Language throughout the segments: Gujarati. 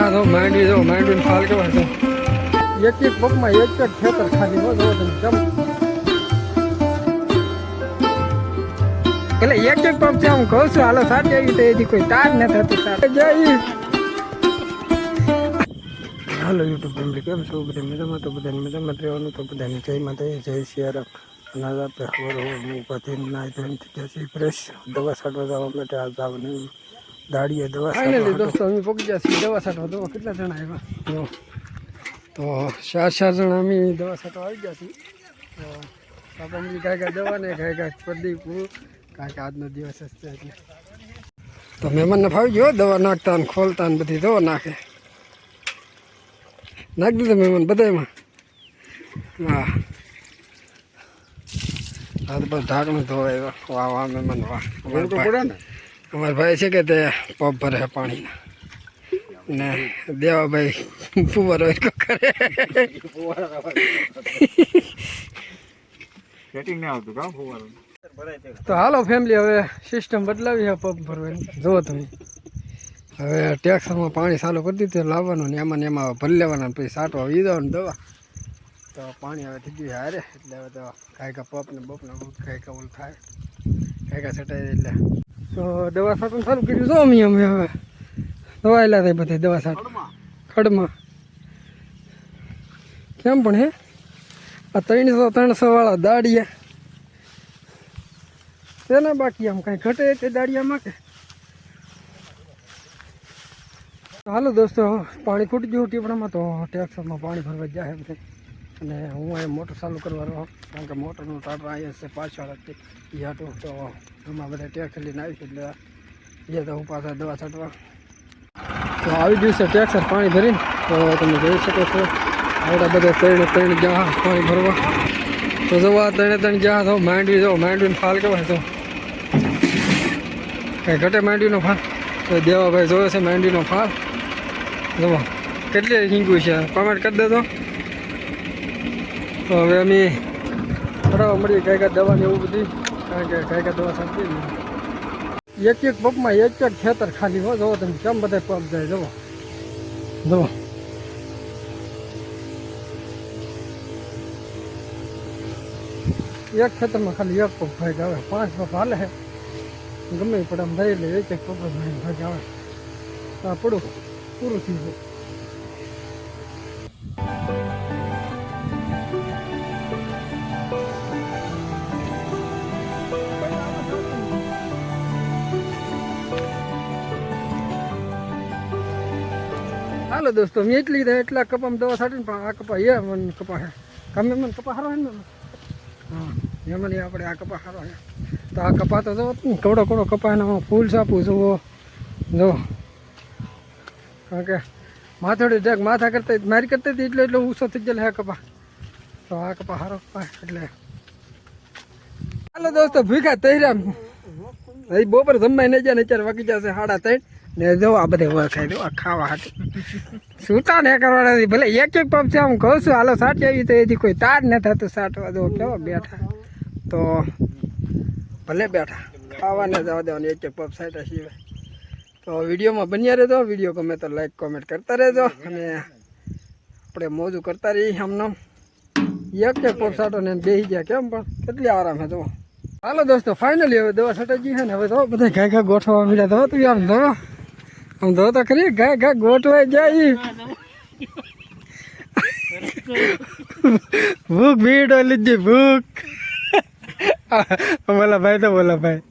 આ તો માંડવી જો માંડવીને ફાલ કેવા એક એક પગમાં એક એક ખેતર ખાલી હો જો તમે કેમ એટલે એક એક પગ છે. હું કહું છું હાલો સાચી આવી તો એથી કોઈ તાર ન થતી સાચે જય હાલો યુટ્યુબ ફેમિલી, કેમ છો? બધા મજામાં? તો બધાને મજામાં રહેવાનું, તો બધાને જય માતા જય સિયારામ અને આપણે ખબર ઉપાથી નાઈ ધોઈને થઈ છીએ ફ્રેશ દવા છાંટવા જવા માટે આ જવાની દાડીએ દવા ફાઇનલી દોસ્તો અમે પહોંચી ગયા છીએ દવા છાંટવા દવા કેટલા જણા આવ્યા તો ચાર ચાર જણા અમે દવા છાંટવા આવી ગયા છીએ તો આપણે કાંઈ કાંઈ દવા ને કાંઈ કાંઈ પ્રદીપ કારણ કે આજનો દિવસ જ છે એટલે તો મહેમાનને ફાવી ગયો દવા નાખતા ને ખોલતા ને બધી દવા નાખે નાખી દીધો મહેમાન બધામાં હા આ તો બસ ઢાંકણું ધોવાય વાહ વાહ વાહ. તો ભાઈ અમારા ભાઈ છે કે તે પંપ ભરે પાણી. ને દેવાભાઈ ફુવારો એટલો કરે સેટિંગ ના આવતું કામ ફુવારું તો હાલો ફેમિલી હવે સિસ્ટમ બદલાવી છે પંપ ભરવાની જુઓ તમે. હવે ટેક્સમાં પાણી ચાલુ કરી દીધું લાવવાનું ને એમાં ને એમાં ભરી લેવાના પછી સાટવા વી દેવાનું દવા. તો પાણી હવે થઈ ગયું હારે, એટલે હવે તો કાંઈક પપ ને બપ ને કાંઈક ઓલું થાય. કાંઈક કા છટાય એટલે. તો દવા છાંટવાનું સારું કર્યું તો અમે અમે હવે. દવાયેલા થાય બધી દવા છાંટ ખડમાં. કેમ પણ હે? આ ત્રણસો ત્રણસો વાળા દાડિયા. તેના બાકી આમ કાંઈ ઘટે તે દાડિયામાં કે? હાલો દોસ્તો, પાણી ખૂટી ગયું, ટીપણામાં તો ટેક્સરમાં પાણી ભરવા જાય બધે અને હું અહીં મોટર ચાલુ કરવાનો કારણ કે મોટરનું ટાટા અહીંયા છે પાછળ હતી હાટું તો એમાં બધા ટેક્સ લઈને આવી એટલે બીજા તો હું પાછા દવા છાંટવા. તો આવી દિવસે ટેક્સર પાણી ભરીને. તો તમે જોઈ શકો છો, આવડા બધા ત્રણે ત્રણ જ્યાં પાણી ભરવા. તો જવા ત્રણે ત્રણ જ્યાં તો માંડવી જો, માંડવીને ફાલ કહેવાય તો. કાંઈ ઘટે માંડવીનો ફાલ? તો દેવાભાઈ જોયો છે માંડવીનો ફાલ. જવા, કેટલી હિંગું છે? કોમેન્ટ કરી દેજો. તો હવે અમે ફરવા મળીએ કઈ કઈ દવાની એવું બધી, કારણ કે કઈ કઈ દવા સાચી એક એક પગમાં એક એક ખેતર ખાલી હો જવો તમે કેમ બધા પગ જાય જવો જવો એક ખેતરમાં ખાલી એક પગ ભાઈ આવે, પાંચ પગ હાલે છે. ગમે પણ આમ લઈ લે, એક એક પગ ભાઈ આવે. આ પડું, પૂરું થઈ ગયું. હાલો દોસ્તો, મેં એટલી એટલા કપામાં દવા છાંટીને પણ આ કપા એ મને કપા હે. ગમે મને કપા હારો હે ને હા એમાં નહીં આપણે આ કપા હારો હે. તો આ કપા તો જો કવડો કપા એના ફૂલ સાપું જુઓ જો. કારણ કે માથોડી ડેક માથા કરતા મારી કરતા હતી એટલે એટલે ઊંચો થઈ ગયેલો હે કપા. તો આ કપા હારો એટલે. હાલો દોસ્તો ભૂખા તૈરા બપોર જમવાય નહીં જાય ને અત્યારે વાગી જશે સાડા ત્રણ. ને જો આ બધે વખાઈ દો આ ખાવા હાટું. સુતા ને કરવાના ભલે એક એક પગ છે, આમ કહું છું, હાલો સાટ આવી તો એથી કોઈ તાર ન થતું સાટવા દો, કેવો બેઠા. તો ભલે બેઠા, ખાવાને જવા દેવાનું, એક એક પગ સાટા સિવાય. તો વિડીયોમાં બન્યા રહેજો, વીડિયો ગમે તો લાઈક કોમેન્ટ કરતા રહેજો, અને આપણે મોજું કરતા રહીએ આમનામ એક એક પગ સાટો ને બેસી ગયા કેમ પણ? કેટલી આરામ છે જો હાલો દોસ્તો ફાઇનલી હવે દવા છટાઈ છે ને, હવે તો બધા ઘા ઘા ગોઠવા મળ્યા તો તું આમ ધો આમ ધો તો ખરી, ઘા ઘા ગોઠવાઈ જાય ભૂખ ભીડ લીધી, ભૂખ. બોલા ભાઈ તો બોલા ભાઈ.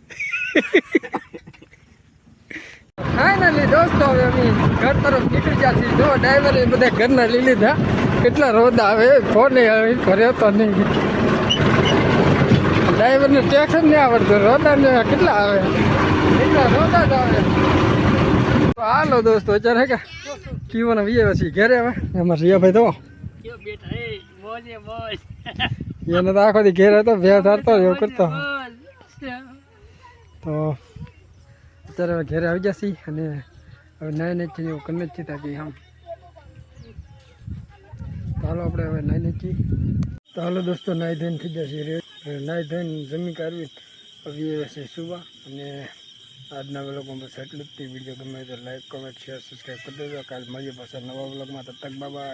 ફાઇનલી દોસ્તો, હવે અમે ઘર તરફ નીકળી ગયા છીએ. જો ડ્રાઈવરે બધા ઘરના લઈ લીધા. કેટલા રોદ આવે, ફોન આવે, ફર્યો તો નહીં. ડ્રાઈવરને ટેક્સ જ નહીં આવડતો, રોદા ને કેટલા આવે? કેટલા રોદા જ આવે? તો હાલો દોસ્તો અત્યારે કે? કીવાનો વીએ પછી ઘરે હવે? એમાં રિયાભાઈ તો એને તો આખો દી ઘેર હતો ભે ધરતો એવું કરતો. તો અત્યારે હવે ઘેરે આવી જશે અને હવે નાઈ નાખી એવું કરી નથી થતા કે આમ તો હાલો આપણે હવે નાઈ નાખી તો હાલો દોસ્તો નાઈ ધોઈને થઈ જશે નાઈ ધોઈને જમી કરવી એ છે સુવા અને આજના વ્લોગમાં બસ એટલું જ. વીડિયો ગમે તો લાઈક કોમેન્ટ શેર સબસ્ક્રાઈબ કરી દેજો. કાલ મળીએ પાછા નવા વ્લોગમાં. તક બાબા